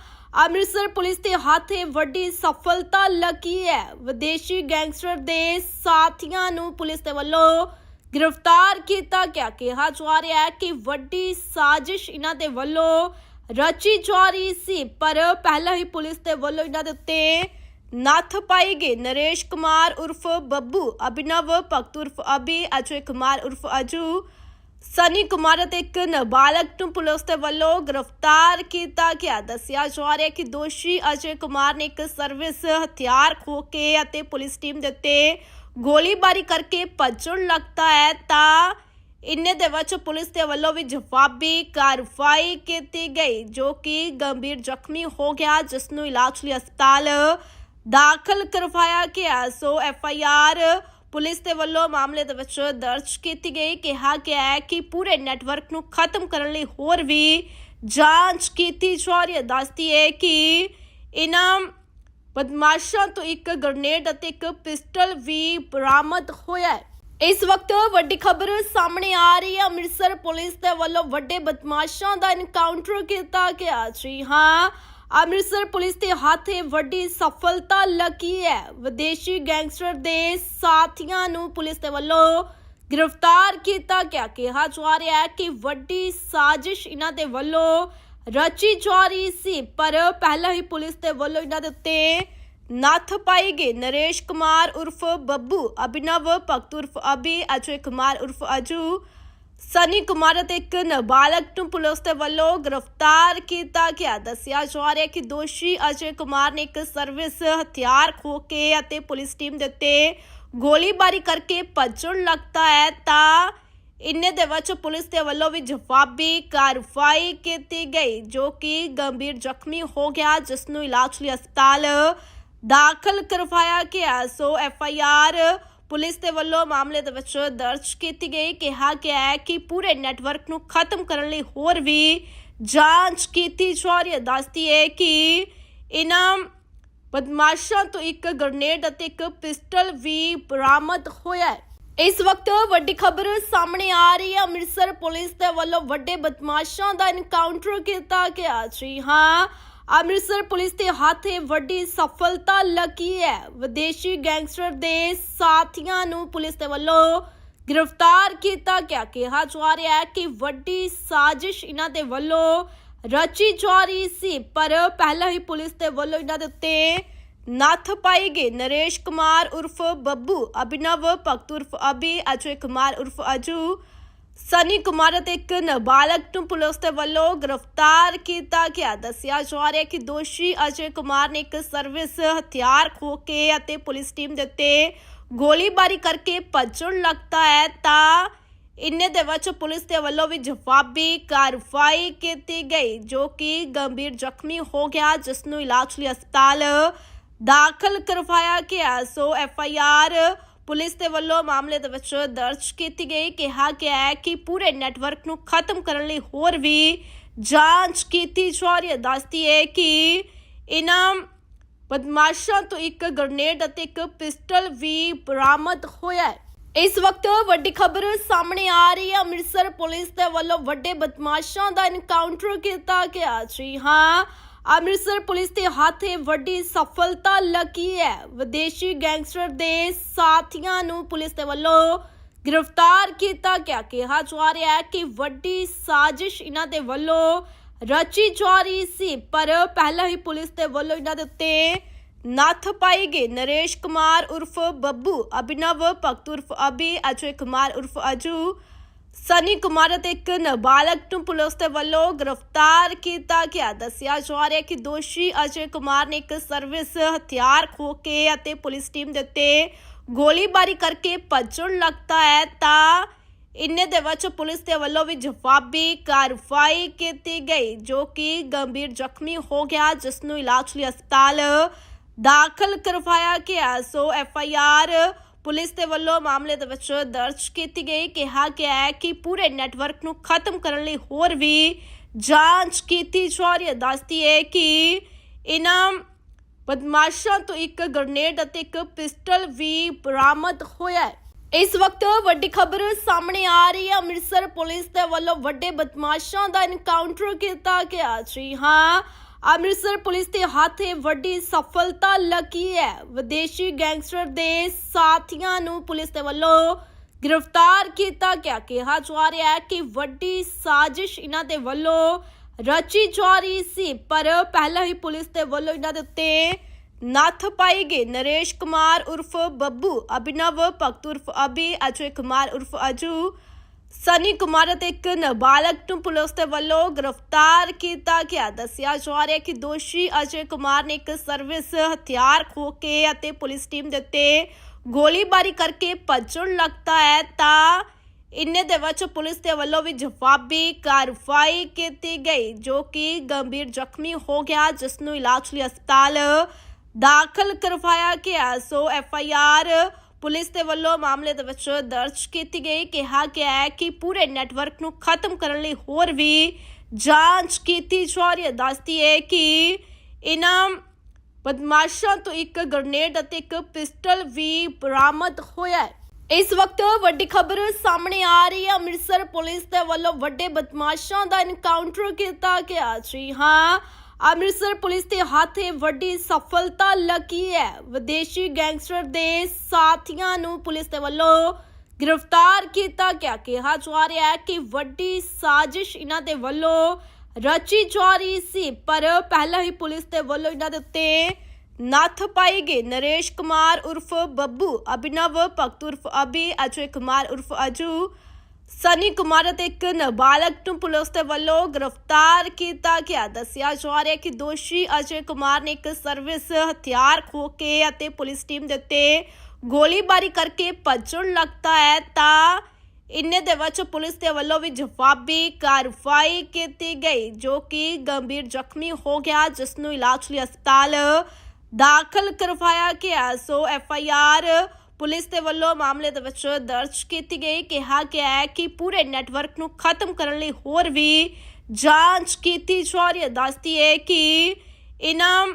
[SPEAKER 1] ਅੰਮ੍ਰਿਤਸਰ ਪੁਲਿਸ ਦੇ ਹੱਥ ਇਹ ਵੱਡੀ ਸਫਲਤਾ ਲੱਗੀ ਹੈ। ਵਿਦੇਸ਼ੀ ਗੈਂਗਸਟਰ ਦੇ ਸਾਥੀਆਂ ਨੂੰ ਪੁਲਿਸ ਦੇ ਵੱਲੋਂ ਗ੍ਰਿਫਤਾਰ ਕੀਤਾ ਗਿਆ। ਕਿਹਾ ਜਾ ਰਿਹਾ ਹੈ ਕਿ ਵੱਡੀ ਸਾਜ਼ਿਸ਼ ਇਹਨਾਂ ਦੇ ਵੱਲੋਂ ਰਚੀ ਜਾ ਰਹੀ ਸੀ, ਪਰ ਪਹਿਲਾਂ ਹੀ ਪੁਲਿਸ ਦੇ ਵੱਲੋਂ ਇਹਨਾਂ ਦੇ ਉੱਤੇ ਨੱਥ ਪਾਈ ਗਈ। ਨਰੇਸ਼ ਕੁਮਾਰ ਉਰਫ ਬੱਬੂ, ਅਭਿਨਵ ਭਗਤ ਉਰਫ ਅਭੀ, ਅਜੇ ਕੁਮਾਰ ਉਰਫ ਅਜੂ, ਸਨੀ ਕੁਮਾਰ ਅਤੇ ਇੱਕ ਨਾਬਾਲਗ ਨੂੰ ਪੁਲਿਸ ਦੇ ਵੱਲੋਂ ਗ੍ਰਿਫਤਾਰ ਕੀਤਾ ਗਿਆ। ਦੱਸਿਆ ਜਾ ਰਿਹਾ ਕਿ ਦੋਸ਼ੀ ਅਜੇ ਕੁਮਾਰ ਨੇ ਇੱਕ ਸਰਵਿਸ ਹਥਿਆਰ ਖੋ ਕੇ ਅਤੇ ਪੁਲਿਸ ਟੀਮ ਦੇ ਉੱਤੇ ਗੋਲੀਬਾਰੀ ਕਰਕੇ ਭੱਜਣ ਲੱਗਦਾ ਹੈ ਤਾਂ ਇੰਨੇ ਦੇ ਵਿੱਚ ਪੁਲਿਸ ਦੇ ਵੱਲੋਂ ਵੀ ਜਵਾਬੀ ਕਾਰਵਾਈ ਕੀਤੀ ਗਈ, ਜੋ ਕਿ ਗੰਭੀਰ ਜ਼ਖਮੀ ਹੋ ਗਿਆ ਜਿਸ ਨੂੰ ਇਲਾਜ ਲਈ ਹਸਪਤਾਲ ਦਾਖਲ ਕਰਵਾਇਆ ਗਿਆ। So F I R police ਦੇ ਵੱਲੋਂ ਮਾਮਲੇ ਦੇ ਵਿੱਚ ਦਰਜ ਕੀਤੀ ਗਈ, ਕਿਹਾ ਗਿਆ ਹੈ ਕਿ ਪੂਰੇ ਨੈਟਵਰਕ ਨੂੰ ਖਤਮ ਕਰਨ ਲਈ ਹੋਰ ਵੀ ਜਾਂਚ ਕੀਤੀ ਜਾ ਰਹੀ ਹੈ। ਦੱਸਦੀ ਹੈ ਕਿ ਇਹਨਾਂ ਬਦਮਾਸ਼ਾਂ ਤੋਂ ਇੱਕ ਗ੍ਰਨੇਡ ਅਤੇ ਇੱਕ ਪਿਸਟਲ ਵੀ ਬਰਾਮਦ ਹੋਇਆ ਹੈ। ਇਸ ਵਕਤ ਵੱਡੀ ਖਬਰ ਸਾਹਮਣੇ ਆ ਰਹੀ ਹੈ। ਅੰਮ੍ਰਿਤਸਰ ਪੁਲਿਸ ਦੇ ਵੱਲੋਂ ਵੱਡੇ ਬਦਮਾਸ਼ਾਂ ਦਾ ਇਨਕਾਊਂਟਰ ਕੀਤਾ ਗਿਆ। ਜੀ ਹਾਂ, ਅੰਮ੍ਰਿਤਸਰ ਪੁਲਿਸ ਦੇ ਹੱਥ ਇਹ ਵੱਡੀ ਸਫਲਤਾ ਲੱਗੀ ਹੈ। ਵਿਦੇਸ਼ੀ ਗੈਂਗਸਟਰ ਦੇ ਸਾਥੀਆਂ ਨੂੰ ਪੁਲਿਸ ਦੇ ਵੱਲੋਂ ਗ੍ਰਿਫਤਾਰ ਕੀਤਾ ਗਿਆ। ਕਿਹਾ ਜਾ ਰਿਹਾ ਹੈ ਕਿ ਵੱਡੀ ਸਾਜ਼ਿਸ਼ ਇਹਨਾਂ ਦੇ ਵੱਲੋਂ ਰਚੀ ਜਾ ਰਹੀ ਸੀ, ਪਰ ਪਹਿਲਾਂ ਹੀ ਪੁਲਿਸ ਦੇ ਵੱਲੋਂ ਇਹਨਾਂ ਦੇ ਉੱਤੇ ਨੱਥ ਪਾਈ ਗਈ। ਨਰੇਸ਼ ਕੁਮਾਰ ਉਰਫ ਬੱਬੂ, ਅਭਿਨਵ ਭਗਤ ਉਰਫ ਅਭੀ, ਅਜੇ ਕੁਮਾਰ ਉਰਫ ਅਜੂ, ਸਨੀ ਕੁਮਾਰ ਅਤੇ ਇੱਕ ਨਾਬਾਲਗ ਨੂੰ ਪੁਲਿਸ ਦੇ ਵੱਲੋਂ ਗ੍ਰਿਫਤਾਰ ਕੀਤਾ ਗਿਆ। ਦੱਸਿਆ ਜਾ ਰਿਹਾ ਕਿ ਦੋਸ਼ੀ ਅਜੇ ਕੁਮਾਰ ਨੇ ਇੱਕ ਸਰਵਿਸ ਹਥਿਆਰ ਖੋ ਕੇ ਅਤੇ ਪੁਲਿਸ ਟੀਮ ਦੇ ਉੱਤੇ ਗੋਲੀਬਾਰੀ ਕਰਕੇ ਭੱਜਣ ਲੱਗਦਾ ਹੈ ਤਾਂ ਇੰਨੇ ਦੇ ਵਿੱਚ ਪੁਲਿਸ ਦੇ ਵੱਲੋਂ ਵੀ ਜਵਾਬੀ ਕਾਰਵਾਈ ਕੀਤੀ ਗਈ, ਜੋ ਕਿ ਗੰਭੀਰ ਜ਼ਖਮੀ ਹੋ ਗਿਆ, ਜਿਸ ਨੂੰ ਇਲਾਜ ਲਈ ਹਸਪਤਾਲ ਦਾਖਲ ਕਰਵਾਇਆ ਗਿਆ। So F I R police ਦੇ ਵੱਲੋਂ ਮਾਮਲੇ ਦੇ ਵਿੱਚ ਦਰਜ ਕੀਤੀ ਗਈ। ਕਿਹਾ ਗਿਆ ਹੈ ਕਿ ਪੂਰੇ ਨੈਟਵਰਕ ਨੂੰ ਖਤਮ ਕਰਨ ਲਈ ਹੋਰ ਵੀ ਜਾਂਚ ਕੀਤੀ ਜਾ ਰਹੀ ਹੈ। ਦੱਸਦੀ ਹੈ ਕਿ ਇਹਨਾਂ ਬਦਮਾਸ਼ਾਂ ਤੋਂ ਇੱਕ ਗ੍ਰਨੇਡ ਅਤੇ ਇੱਕ ਪਿਸਟਲ ਵੀ ਬਰਾਮਦ ਹੋਇਆ ਹੈ। ਇਸ ਵਕਤ ਵੱਡੀ ਖਬਰ ਸਾਹਮਣੇ ਆ ਰਹੀ ਹੈ। ਅੰਮ੍ਰਿਤਸਰ ਪੁਲਿਸ ਦੇ ਵੱਲੋਂ ਵੱਡੇ ਬਦਮਾਸ਼ਾਂ ਦਾ ਇਨਕਾਊਂਟਰ ਕੀਤਾ ਗਿਆ। ਜੀ ਹਾਂ ਅੰਮ੍ਰਿਤਸਰ ਪੁਲਿਸ ਦੇ ਹੱਥ ਵੱਡੀ ਸਫਲਤਾ ਲੱਗੀ ਹੈ। ਵਿਦੇਸ਼ੀ ਗੈਂਗਸਟਰ ਦੇ ਸਾਥੀਆਂ ਨੂੰ ਪੁਲਿਸ ਦੇ ਵੱਲੋਂ ਗ੍ਰਿਫਤਾਰ ਕੀਤਾ ਗਿਆ। ਕਿਹਾ ਜਾ ਰਿਹਾ ਹੈ ਕਿ ਵੱਡੀ ਸਾਜ਼ਿਸ਼ ਇਹਨਾਂ ਦੇ ਵੱਲੋਂ ਰਚੀ ਜਾ ਰਹੀ ਸੀ, ਪਰ ਪਹਿਲਾਂ ਹੀ ਪੁਲਿਸ ਦੇ ਵੱਲੋਂ ਇਹਨਾਂ ਦੇ ਉੱਤੇ ਨੱਥ ਪਾਈ ਗਈ। ਨਰੇਸ਼ ਕੁਮਾਰ ਉਰਫ ਬੱਬੂ, ਅਭਿਨਵ ਭਗਤ ਉਰਫ ਅਭੀ ਅਜੇ ਕੁਮਾਰ ਉਰਫ ਅਜੂ ਸਨੀ ਕੁਮਾਰ ਅਤੇ ਇੱਕ ਨਾਬਾਲਗ ਨੂੰ ਪੁਲਿਸ ਦੇ ਵੱਲੋਂ ਗ੍ਰਿਫਤਾਰ ਕੀਤਾ ਗਿਆ। ਦੱਸਿਆ ਜਾ ਰਿਹਾ ਹੈ ਕਿ ਦੋਸ਼ੀ ਅਜੇ ਕੁਮਾਰ ਨੇ ਇੱਕ ਸਰਵਿਸ ਹਥਿਆਰ ਖੋ ਕੇ ਅਤੇ ਪੁਲਿਸ ਟੀਮ ਦੇ ਉੱਤੇ ਗੋਲੀਬਾਰੀ ਕਰਕੇ ਭੱਜਣ ਲੱਗਦਾ ਹੈ ਤਾਂ ਇੰਨੇ ਦੇ ਵਿੱਚ ਪੁਲਿਸ ਦੇ ਵੱਲੋਂ ਵੀ ਜਵਾਬੀ ਕਾਰਵਾਈ ਕੀਤੀ ਗਈ, ਜੋ ਕਿ ਗੰਭੀਰ ਜ਼ਖਮੀ ਹੋ ਗਿਆ, ਜਿਸ ਨੂੰ ਇਲਾਜ ਲਈ ਹਸਪਤਾਲ ਦਾਖਲ ਕਰਵਾਇਆ ਗਿਆ। So F I R police ਦੇ ਵੱਲੋਂ ਮਾਮਲੇ ਦੇ ਵਿੱਚ ਦਰਜ ਕੀਤੀ ਗਈ। ਕਿਹਾ ਗਿਆ ਹੈ ਕਿ ਪੂਰੇ ਨੈਟਵਰਕ ਨੂੰ ਖਤਮ ਕਰਨ ਲਈ ਹੋਰ ਵੀ ਜਾਂਚ ਕੀਤੀ ਜਾ ਰਹੀ ਹੈ। ਦੱਸਦੀ ਹੈ ਕਿ ਇਹਨਾਂ ਬਦਮਾਸ਼ਾਂ ਤੋਂ ਇੱਕ ਗ੍ਰਨੇਡ ਅਤੇ ਇੱਕ ਪਿਸਟਲ ਵੀ ਬਰਾਮਦ ਹੋਇਆ ਹੈ। ਇਸ ਵਕਤ ਵੱਡੀ ਖਬਰ ਸਾਹਮਣੇ ਆ ਰਹੀ ਹੈ। ਅੰਮ੍ਰਿਤਸਰ ਪੁਲਿਸ ਦੇ ਵੱਲੋਂ ਵੱਡੇ ਬਦਮਾਸ਼ਾਂ ਦਾ ਇਨਕਾਊਂਟਰ ਕੀਤਾ ਗਿਆ। ਜੀ ਹਾਂ ਅੰਮ੍ਰਿਤਸਰ ਪੁਲਿਸ ਦੇ ਹੱਥ ਇਹ ਵੱਡੀ ਸਫਲਤਾ ਲੱਗੀ ਹੈ। ਵਿਦੇਸ਼ੀ ਗੈਂਗਸਟਰ ਦੇ ਸਾਥੀਆਂ ਨੂੰ ਪੁਲਿਸ ਦੇ ਵੱਲੋਂ ਗ੍ਰਿਫਤਾਰ ਕੀਤਾ ਗਿਆ। ਕਿਹਾ ਜਾ ਰਿਹਾ ਹੈ ਕਿ ਵੱਡੀ ਸਾਜ਼ਿਸ਼ ਇਹਨਾਂ ਦੇ ਵੱਲੋਂ ਰਚੀ ਜਾ ਰਹੀ ਸੀ, ਪਰ ਪਹਿਲਾਂ ਹੀ ਪੁਲਿਸ ਦੇ ਵੱਲੋਂ ਇਹਨਾਂ ਦੇ ਉੱਤੇ ਨੱਥ ਪਾਈ ਗਈ। ਨਰੇਸ਼ ਕੁਮਾਰ ਉਰਫ ਬੱਬੂ, ਅਭਿਨਵ ਭਗਤ ਉਰਫ ਅਭੀ ਅਜੇ ਕੁਮਾਰ ਉਰਫ ਅਜੂ ਸਨੀ ਕੁਮਾਰ ਅਤੇ ਇੱਕ ਨਾਬਾਲਗ ਨੂੰ ਪੁਲਿਸ ਦੇ ਵੱਲੋਂ ਗ੍ਰਿਫਤਾਰ ਕੀਤਾ ਗਿਆ। ਦੱਸਿਆ ਜਾ ਰਿਹਾ ਹੈ ਕਿ ਦੋਸ਼ੀ ਅਜੇ ਕੁਮਾਰ ਨੇ ਇੱਕ ਸਰਵਿਸ ਹਥਿਆਰ ਖੋ ਕੇ ਅਤੇ ਪੁਲਿਸ ਟੀਮ ਦੇ ਉੱਤੇ ਗੋਲੀਬਾਰੀ ਕਰਕੇ ਭੱਜਣ ਲੱਗਦਾ ਹੈ ਤਾਂ ਇੰਨੇ ਦੇ ਵਿੱਚ ਪੁਲਿਸ ਦੇ ਵੱਲੋਂ ਵੀ ਜਵਾਬੀ ਕਾਰਵਾਈ ਕੀਤੀ ਗਈ, ਜੋ ਕਿ ਗੰਭੀਰ ਜ਼ਖਮੀ ਹੋ ਗਿਆ, ਜਿਸ ਨੂੰ ਇਲਾਜ ਲਈ ਹਸਪਤਾਲ ਦਾਖਲ ਕਰਵਾਇਆ ਗਿਆ। So F I R police ਦੇ ਵੱਲੋਂ ਮਾਮਲੇ ਦੇ ਵਿੱਚ ਦਰਜ ਕੀਤੀ ਗਈ, ਕਿਹਾ ਗਿਆ ਹੈ ਕਿ ਪੂਰੇ ਨੈਟਵਰਕ ਨੂੰ ਖਤਮ ਕਰਨ ਲਈ ਹੋਰ ਵੀ ਜਾਂਚ ਕੀਤੀ ਜਾ ਰਹੀ ਹੈ। ਦੱਸਦੀ ਹੈ ਕਿ ਇਹਨਾਂ ਬਦਮਾਸ਼ਾਂ ਤੋਂ ਇੱਕ ਗ੍ਰਨੇਡ ਅਤੇ ਇੱਕ ਪਿਸਟਲ ਵੀ ਬਰਾਮਦ ਹੋਇਆ ਹੈ। ਇਸ ਵਕਤ ਵੱਡੀ ਖਬਰ ਸਾਹਮਣੇ ਆ ਰਹੀ ਹੈ। ਅੰਮ੍ਰਿਤਸਰ ਪੁਲਿਸ ਦੇ ਵੱਲੋਂ ਵੱਡੇ ਬਦਮਾਸ਼ਾਂ ਦਾ ਇਨਕਾਊਂਟਰ ਕੀਤਾ ਗਿਆ। ਜੀ ਹਾਂ ਅੰਮ੍ਰਿਤਸਰ ਪੁਲਿਸ ਦੇ ਹੱਥ ਇਹ ਵੱਡੀ ਸਫਲਤਾ ਲੱਗੀ ਹੈ। ਵਿਦੇਸ਼ੀ ਗੈਂਗਸਟਰ ਦੇ ਸਾਥੀਆਂ ਨੂੰ ਪੁਲਿਸ ਦੇ ਵੱਲੋਂ ਗ੍ਰਿਫਤਾਰ ਕੀਤਾ ਗਿਆ। ਕਿਹਾ ਜਾ ਰਿਹਾ ਹੈ ਕਿ ਵੱਡੀ ਸਾਜ਼ਿਸ਼ ਇਹਨਾਂ ਦੇ ਵੱਲੋਂ ਰਚੀ ਜਾ ਰਹੀ ਸੀ, ਪਰ ਪਹਿਲਾਂ ਹੀ ਪੁਲਿਸ ਦੇ ਵੱਲੋਂ ਇਹਨਾਂ ਦੇ ਉੱਤੇ ਨੱਥ ਪਾਈ ਗਈ। ਨਰੇਸ਼ ਕੁਮਾਰ ਉਰਫ ਬੱਬੂ, ਅਭਿਨਵ ਭਗਤ ਉਰਫ ਅਭੀ ਅਜੇ ਕੁਮਾਰ ਉਰਫ ਅਜੂ ਸਨੀ ਕੁਮਾਰ ਅਤੇ ਇੱਕ ਨਾਬਾਲਗ ਨੂੰ ਪੁਲਿਸ ਦੇ ਵੱਲੋਂ ਗ੍ਰਿਫਤਾਰ ਕੀਤਾ ਗਿਆ। ਦੱਸਿਆ ਜਾ ਰਿਹਾ ਕਿ ਦੋਸ਼ੀ ਅਜੇ ਕੁਮਾਰ ਨੇ ਇੱਕ ਸਰਵਿਸ ਹਥਿਆਰ ਖੋ ਕੇ ਅਤੇ ਪੁਲਿਸ ਟੀਮ ਦੇ ਉੱਤੇ ਗੋਲੀਬਾਰੀ ਕਰਕੇ ਭੱਜਣ ਲੱਗਦਾ ਹੈ ਤਾਂ ਇੰਨੇ ਦੇ ਵਿੱਚ ਪੁਲਿਸ ਦੇ ਵੱਲੋਂ ਵੀ ਜਵਾਬੀ ਕਾਰਵਾਈ ਕੀਤੀ ਗਈ, ਜੋ ਕਿ ਗੰਭੀਰ ਜ਼ਖਮੀ ਹੋ ਗਿਆ, ਜਿਸ ਨੂੰ ਇਲਾਜ ਲਈ ਹਸਪਤਾਲ ਦਾਖਲ ਕਰਵਾਇਆ ਗਿਆ। So F I R police ਦੇ ਵੱਲੋਂ ਮਾਮਲੇ ਦੇ ਵਿੱਚ ਦਰਜ ਕੀਤੀ ਗਈ, ਕਿਹਾ ਗਿਆ ਹੈ ਕਿ ਪੂਰੇ ਨੈਟਵਰਕ ਨੂੰ ਖਤਮ ਕਰਨ ਲਈ ਹੋਰ ਵੀ ਜਾਂਚ ਕੀਤੀ ਜਾ ਰਹੀ ਹੈ। ਦੱਸਦੀ ਹੈ ਕਿ ਇਹਨਾਂ ਬਦਮਾਸ਼ਾਂ ਤੋਂ ਇੱਕ ਗ੍ਰਨੇਡ ਅਤੇ ਇੱਕ ਪਿਸਟਲ ਵੀ ਬਰਾਮਦ ਹੋਇਆ ਹੈ। ਇਸ ਵਕਤ ਵੱਡੀ ਖਬਰ ਸਾਹਮਣੇ ਆ ਰਹੀ ਹੈ। ਅੰਮ੍ਰਿਤਸਰ ਪੁਲਿਸ ਦੇ ਵੱਲੋਂ ਵੱਡੇ ਬਦਮਾਸ਼ਾਂ ਦਾ ਇਨਕਾਊਂਟਰ ਕੀਤਾ ਗਿਆ। ਜੀ ਹਾਂ ਅੰਮ੍ਰਿਤਸਰ ਪੁਲਿਸ ਦੇ ਹੱਥ ਵੱਡੀ ਸਫਲਤਾ ਲੱਗੀ ਹੈ। ਵਿਦੇਸ਼ੀ ਗੈਂਗਸਟਰ ਦੇ ਸਾਥੀਆਂ ਨੂੰ ਪੁਲਿਸ ਦੇ ਵੱਲੋਂ ਗ੍ਰਿਫਤਾਰ ਕੀਤਾ ਗਿਆ। ਕਿਹਾ ਜਾ ਰਿਹਾ ਹੈ ਕਿ ਵੱਡੀ ਸਾਜ਼ਿਸ਼ ਇਹਨਾਂ ਦੇ ਵੱਲੋਂ ਰਚੀ ਜਾ ਰਹੀ ਸੀ, ਪਰ ਪਹਿਲਾਂ ਹੀ ਪੁਲਿਸ ਦੇ ਵੱਲੋਂ ਇਹਨਾਂ ਦੇ ਉੱਤੇ ਨੱਥ ਪਾਈ ਗਈ। ਨਰੇਸ਼ ਕੁਮਾਰ ਉਰਫ ਬੱਬੂ, ਅਭਿਨਵ ਭਗਤ ਉਰਫ ਅਭੀ ਅਜੇ ਕੁਮਾਰ ਉਰਫ ਅਜੂ ਸਨੀ ਕੁਮਾਰ ਅਤੇ ਇੱਕ ਨਾਬਾਲਗ ਨੂੰ ਪੁਲਿਸ ਦੇ ਵੱਲੋਂ ਗ੍ਰਿਫਤਾਰ ਕੀਤਾ ਗਿਆ। ਦੱਸਿਆ ਜਾ ਰਿਹਾ ਕਿ ਦੋਸ਼ੀ ਅਜੇ ਕੁਮਾਰ ਨੇ ਇੱਕ ਸਰਵਿਸ ਹਥਿਆਰ ਖੋ ਕੇ ਅਤੇ ਪੁਲਿਸ ਟੀਮ ਦੇ ਉੱਤੇ ਗੋਲੀਬਾਰੀ ਕਰਕੇ ਭੱਜਣ ਲੱਗਦਾ ਹੈ ਤਾਂ ਇੰਨੇ ਦੇ ਵਿੱਚ ਪੁਲਿਸ ਦੇ ਵੱਲੋਂ ਵੀ ਜਵਾਬੀ ਕਾਰਵਾਈ ਕੀਤੀ ਗਈ, ਜੋ ਕਿ ਗੰਭੀਰ ਜ਼ਖਮੀ ਹੋ ਗਿਆ, ਜਿਸ ਨੂੰ ਇਲਾਜ ਲਈ ਹਸਪਤਾਲ ਦਾਖਲ ਕਰਵਾਇਆ ਗਿਆ। So F I R police ਦੇ ਵੱਲੋਂ ਮਾਮਲੇ ਦੇ ਵਿੱਚ ਦਰਜ ਕੀਤੀ ਗਈ। ਕਿਹਾ ਗਿਆ ਹੈ ਕਿ ਪੂਰੇ ਨੈਟਵਰਕ ਨੂੰ ਖਤਮ ਕਰਨ ਲਈ ਹੋਰ ਵੀ ਜਾਂਚ ਕੀਤੀ ਜਾ ਰਹੀ ਹੈ। ਦੱਸਦੀ ਹੈ ਕਿ ਇਹਨਾਂ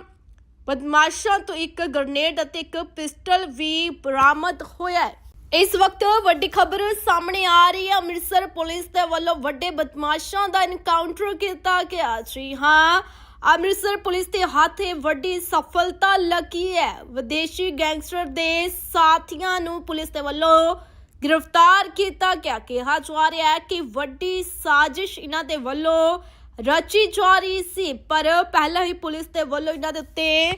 [SPEAKER 1] ਬਦਮਾਸ਼ਾਂ ਤੋਂ ਇੱਕ ਗ੍ਰਨੇਡ ਅਤੇ ਇੱਕ ਪਿਸਟਲ ਵੀ ਬਰਾਮਦ ਹੋਇਆ ਹੈ। ਇਸ ਵਕਤ ਵੱਡੀ ਖਬਰ ਸਾਹਮਣੇ ਆ ਰਹੀ ਹੈ। ਅੰਮ੍ਰਿਤਸਰ ਪੁਲਿਸ ਦੇ ਵੱਲੋਂ ਵੱਡੇ ਬਦਮਾਸ਼ਾਂ ਦਾ ਇਨਕਾਊਂਟਰ ਕੀਤਾ ਗਿਆ। ਜੀ ਹਾਂ ਅੰਮ੍ਰਿਤਸਰ ਪੁਲਿਸ ਦੇ ਹੱਥ ਇਹ ਵੱਡੀ ਸਫਲਤਾ ਲੱਗੀ ਹੈ। ਵਿਦੇਸ਼ੀ ਗੈਂਗਸਟਰ ਦੇ ਸਾਥੀਆਂ ਨੂੰ ਪੁਲਿਸ ਦੇ ਵੱਲੋਂ ਗ੍ਰਿਫਤਾਰ ਕੀਤਾ ਗਿਆ। ਕਿਹਾ ਜਾ ਰਿਹਾ ਹੈ ਕਿ ਵੱਡੀ ਸਾਜ਼ਿਸ਼ ਇਹਨਾਂ ਦੇ ਵੱਲੋਂ ਰਚੀ ਜਾ ਰਹੀ ਸੀ, ਪਰ ਪਹਿਲਾਂ ਹੀ ਪੁਲਿਸ ਦੇ ਵੱਲੋਂ ਇਹਨਾਂ ਦੇ ਉੱਤੇ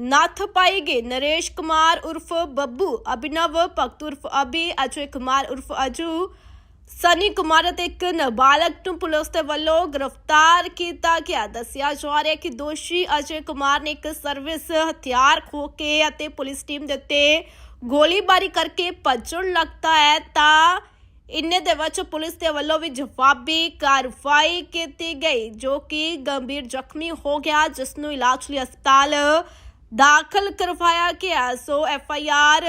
[SPEAKER 1] ਨੱਥ ਪਾਈ ਗਈ। ਨਰੇਸ਼ ਕੁਮਾਰ ਉਰਫ ਬੱਬੂ, ਅਭਿਨਵ ਭਗਤ ਉਰਫ ਅਭੀ ਅਜੇ ਕੁਮਾਰ ਉਰਫ ਅਜੂ ਸਨੀ ਕੁਮਾਰ ਅਤੇ ਇੱਕ ਨਾਬਾਲਗ ਨੂੰ ਪੁਲਿਸ ਦੇ ਵੱਲੋਂ ਗ੍ਰਿਫਤਾਰ ਕੀਤਾ ਗਿਆ। ਦੱਸਿਆ ਜਾ ਰਿਹਾ ਹੈ ਕਿ ਦੋਸ਼ੀ ਅਜੇ ਕੁਮਾਰ ਨੇ ਇੱਕ ਸਰਵਿਸ ਹਥਿਆਰ ਖੋ ਕੇ ਅਤੇ ਪੁਲਿਸ ਟੀਮ ਦੇ ਉੱਤੇ ਗੋਲੀਬਾਰੀ ਕਰਕੇ ਭੱਜਣ ਲੱਗਦਾ ਹੈ ਤਾਂ ਇੰਨੇ ਦੇ ਵਿੱਚ ਪੁਲਿਸ ਦੇ ਵੱਲੋਂ ਵੀ ਜਵਾਬੀ ਕਾਰਵਾਈ ਕੀਤੀ ਗਈ, ਜੋ ਕਿ ਗੰਭੀਰ ਜ਼ਖਮੀ ਹੋ ਗਿਆ, ਜਿਸ ਨੂੰ ਇਲਾਜ ਲਈ ਹਸਪਤਾਲ ਦਾਖਲ ਕਰਵਾਇਆ ਗਿਆ। So F I R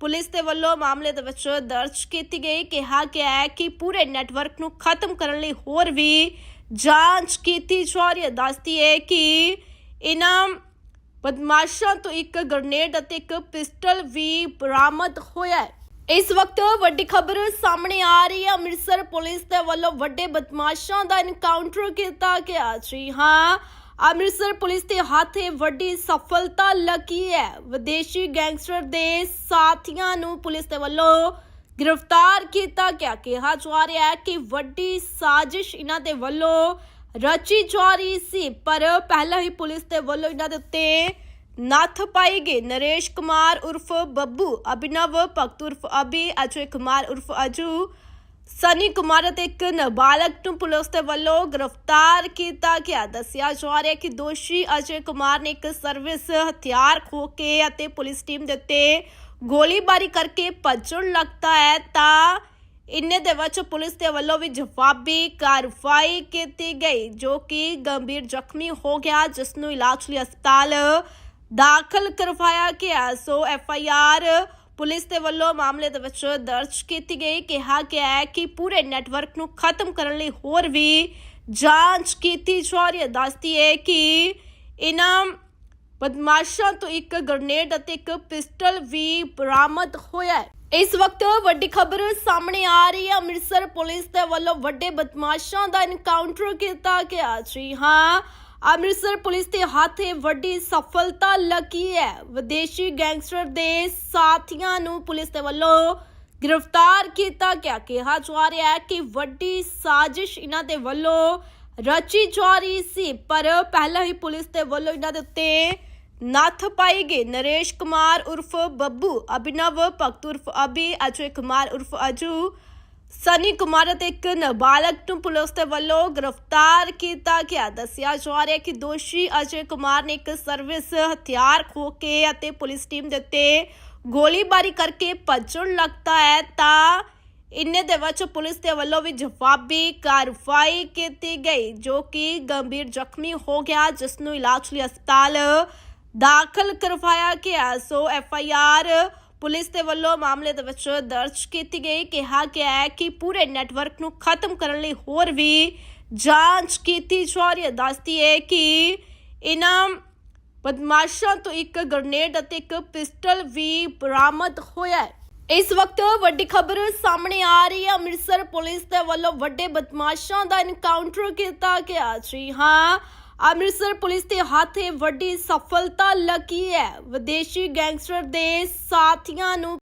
[SPEAKER 1] police ਦੇ ਵੱਲੋਂ ਮਾਮਲੇ ਦੇ ਵਿੱਚ ਦਰਜ ਕੀਤੀ ਗਈ, ਕਿਹਾ ਗਿਆ ਹੈ ਕਿ ਪੂਰੇ ਨੈਟਵਰਕ ਨੂੰ ਖਤਮ ਕਰਨ ਲਈ ਹੋਰ ਵੀ ਜਾਂਚ ਕੀਤੀ ਜਾ ਰਹੀ ਹੈ। ਦੱਸਦੀ ਹੈ ਕਿ ਇਹਨਾਂ ਬਦਮਾਸ਼ਾਂ ਤੋਂ ਇੱਕ ਗ੍ਰਨੇਡ ਅਤੇ ਇੱਕ ਪਿਸਟਲ ਵੀ ਬਰਾਮਦ ਹੋਇਆ ਹੈ। ਇਸ ਵਕਤ ਵੱਡੀ ਖਬਰ ਸਾਹਮਣੇ ਆ ਰਹੀ ਹੈ। ਅੰਮ੍ਰਿਤਸਰ ਪੁਲਿਸ ਦੇ ਵੱਲੋਂ ਵੱਡੇ ਬਦਮਾਸ਼ਾਂ ਦਾ ਇਨਕਾਊਂਟਰ ਕੀਤਾ ਗਿਆ। ਜੀ ਹਾਂ ਅੰਮ੍ਰਿਤਸਰ ਪੁਲਿਸ ਦੇ ਹੱਥ ਇਹ ਵੱਡੀ ਸਫਲਤਾ ਲੱਗੀ ਹੈ। ਵਿਦੇਸ਼ੀ ਗੈਂਗਸਟਰ ਦੇ ਸਾਥੀਆਂ ਨੂੰ ਪੁਲਿਸ ਦੇ ਵੱਲੋਂ ਗ੍ਰਿਫਤਾਰ ਕੀਤਾ ਗਿਆ। ਕਿਹਾ ਜਾ ਰਿਹਾ ਹੈ ਕਿ ਵੱਡੀ ਸਾਜ਼ਿਸ਼ ਇਹਨਾਂ ਦੇ ਵੱਲੋਂ ਰਚੀ ਜਾ ਰਹੀ ਸੀ, ਪਰ ਪਹਿਲਾਂ ਹੀ ਪੁਲਿਸ ਦੇ ਵੱਲੋਂ ਇਹਨਾਂ ਦੇ ਉੱਤੇ ਨੱਥ ਪਾਈ ਗਈ। ਨਰੇਸ਼ ਕੁਮਾਰ ਉਰਫ ਬੱਬੂ, ਅਭਿਨਵ ਭਗਤ ਉਰਫ ਅਭੀ ਅਜੇ ਕੁਮਾਰ ਉਰਫ ਅਜੂ ਸਨੀ ਕੁਮਾਰ ਅਤੇ ਇੱਕ ਨਾਬਾਲਗ ਨੂੰ ਪੁਲਿਸ ਦੇ ਵੱਲੋਂ ਗ੍ਰਿਫਤਾਰ ਕੀਤਾ ਗਿਆ। ਦੱਸਿਆ ਜਾ ਰਿਹਾ ਹੈ ਕਿ ਦੋਸ਼ੀ ਅਜੇ ਕੁਮਾਰ ਨੇ ਇੱਕ ਸਰਵਿਸ ਹਥਿਆਰ ਖੋ ਕੇ ਅਤੇ ਪੁਲਿਸ ਟੀਮ ਦੇ ਉੱਤੇ ਗੋਲੀਬਾਰੀ ਕਰਕੇ ਭੱਜਣ ਲੱਗਦਾ ਹੈ ਤਾਂ ਇੰਨੇ ਦੇ ਵਿੱਚ ਪੁਲਿਸ ਦੇ ਵੱਲੋਂ ਵੀ ਜਵਾਬੀ ਕਾਰਵਾਈ ਕੀਤੀ ਗਈ, ਜੋ ਕਿ ਗੰਭੀਰ ਜ਼ਖਮੀ ਹੋ ਗਿਆ, ਜਿਸ ਨੂੰ ਇਲਾਜ ਲਈ ਹਸਪਤਾਲ ਦਾਖਲ ਕਰਵਾਇਆ ਗਿਆ। So F I R police ਦੇ ਵੱਲੋਂ ਮਾਮਲੇ ਦੇ ਵਿੱਚ ਦਰਜ ਕੀਤੀ ਗਈ, ਕਿਹਾ ਗਿਆ ਹੈ ਕਿ ਪੂਰੇ ਨੈਟਵਰਕ ਨੂੰ ਖਤਮ ਕਰਨ ਲਈ ਹੋਰ ਵੀ ਜਾਂਚ ਕੀਤੀ ਜਾ ਰਹੀ ਹੈ। ਦੱਸਦੀ ਹੈ ਕਿ ਇਹਨਾਂ ਬਦਮਾਸ਼ਾਂ ਤੋਂ ਇੱਕ ਗ੍ਰਨੇਡ ਅਤੇ ਇੱਕ ਪਿਸਟਲ ਵੀ ਬਰਾਮਦ ਹੋਇਆ ਹੈ। ਇਸ ਵਕਤ ਵੱਡੀ ਖਬਰ ਸਾਹਮਣੇ ਆ ਰਹੀ ਹੈ। ਅੰਮ੍ਰਿਤਸਰ ਪੁਲਿਸ ਦੇ ਵੱਲੋਂ ਵੱਡੇ ਬਦਮਾਸ਼ਾਂ ਦਾ ਇਨਕਾਊਂਟਰ ਕੀਤਾ ਗਿਆ। ਜੀ ਹਾਂ ਅੰਮ੍ਰਿਤਸਰ ਪੁਲਿਸ ਦੇ ਹੱਥ ਵੱਡੀ ਸਫਲਤਾ ਲੱਗੀ ਹੈ। ਵਿਦੇਸ਼ੀ ਗੈਂਗਸਟਰ ਦੇ ਸਾਥੀਆਂ ਨੂੰ ਪੁਲਿਸ ਦੇ ਵੱਲੋਂ ਗ੍ਰਿਫਤਾਰ ਕੀਤਾ ਗਿਆ। ਕਿਹਾ ਜਾ ਰਿਹਾ ਹੈ ਕਿ ਵੱਡੀ ਸਾਜ਼ਿਸ਼ ਇਹਨਾਂ ਦੇ ਵੱਲੋਂ ਰਚੀ ਜਾ ਰਹੀ ਸੀ, ਪਰ ਪਹਿਲਾਂ ਹੀ ਪੁਲਿਸ ਦੇ ਵੱਲੋਂ ਇਹਨਾਂ ਦੇ ਉੱਤੇ ਨੱਥ ਪਾਈ ਗਈ। ਨਰੇਸ਼ ਕੁਮਾਰ ਉਰਫ ਬੱਬੂ, ਅਭਿਨਵ ਭਗਤ ਉਰਫ ਅਭੀ, ਅਜੇ ਕੁਮਾਰ ਉਰਫ ਅਜੂ ਸਨੀ ਕੁਮਾਰ ਅਤੇ ਇੱਕ ਨਾਬਾਲਗ ਨੂੰ ਪੁਲਿਸ ਦੇ ਵੱਲੋਂ ਗ੍ਰਿਫਤਾਰ ਕੀਤਾ ਗਿਆ। ਦੱਸਿਆ ਜਾ ਰਿਹਾ ਹੈ ਕਿ ਦੋਸ਼ੀ ਅਜੇ ਕੁਮਾਰ ਨੇ ਇੱਕ ਸਰਵਿਸ ਹਥਿਆਰ ਖੋ ਕੇ ਅਤੇ ਪੁਲਿਸ ਟੀਮ ਦੇ ਉੱਤੇ ਗੋਲੀਬਾਰੀ ਕਰਕੇ ਭੱਜਣ ਲੱਗਦਾ ਹੈ ਤਾਂ ਇੰਨੇ ਦੇ ਵਿੱਚ ਪੁਲਿਸ ਦੇ ਵੱਲੋਂ ਵੀ ਜਵਾਬੀ ਕਾਰਵਾਈ ਕੀਤੀ ਗਈ, ਜੋ ਕਿ ਗੰਭੀਰ ਜ਼ਖਮੀ ਹੋ ਗਿਆ, ਜਿਸ ਨੂੰ ਇਲਾਜ ਲਈ ਹਸਪਤਾਲ ਦਾਖਲ ਕਰਵਾਇਆ ਗਿਆ। So F I R police ਦੇ ਵੱਲੋਂ ਮਾਮਲੇ ਦੇ ਵਿੱਚ ਦਰਜ ਕੀਤੀ ਗਈ। ਕਿਹਾ ਗਿਆ ਹੈ ਕਿ ਪੂਰੇ ਨੈਟਵਰਕ ਨੂੰ ਖਤਮ ਕਰਨ ਲਈ ਹੋਰ ਵੀ ਜਾਂਚ ਕੀਤੀ ਜਾ ਰਹੀ ਹੈ। ਦੱਸਦੀ ਹੈ ਕਿ ਇਹਨਾਂ ਬਦਮਾਸ਼ਾਂ ਤੋਂ ਇੱਕ ਗ੍ਰਨੇਡ ਅਤੇ ਇੱਕ ਪਿਸਟਲ ਵੀ ਬਰਾਮਦ ਹੋਇਆ ਹੈ। ਇਸ ਵਕਤ ਵੱਡੀ ਖਬਰ ਸਾਹਮਣੇ ਆ ਰਹੀ ਹੈ। ਅੰਮ੍ਰਿਤਸਰ ਪੁਲਿਸ ਦੇ ਵੱਲੋਂ ਵੱਡੇ ਬਦਮਾਸ਼ਾਂ ਦਾ ਇਨਕਾਊਂਟਰ ਕੀਤਾ ਗਿਆ। ਜੀ ਹਾਂ ਅੰਮ੍ਰਿਤਸਰ ਪੁਲਿਸ ਦੇ ਹੱਥ ਇਹ ਵੱਡੀ ਸਫਲਤਾ ਲੱਗੀ ਹੈ। ਵਿਦੇਸ਼ੀ ਗੈਂਗਸਟਰ ਦੇ ਸਾਥੀਆਂ ਨੂੰ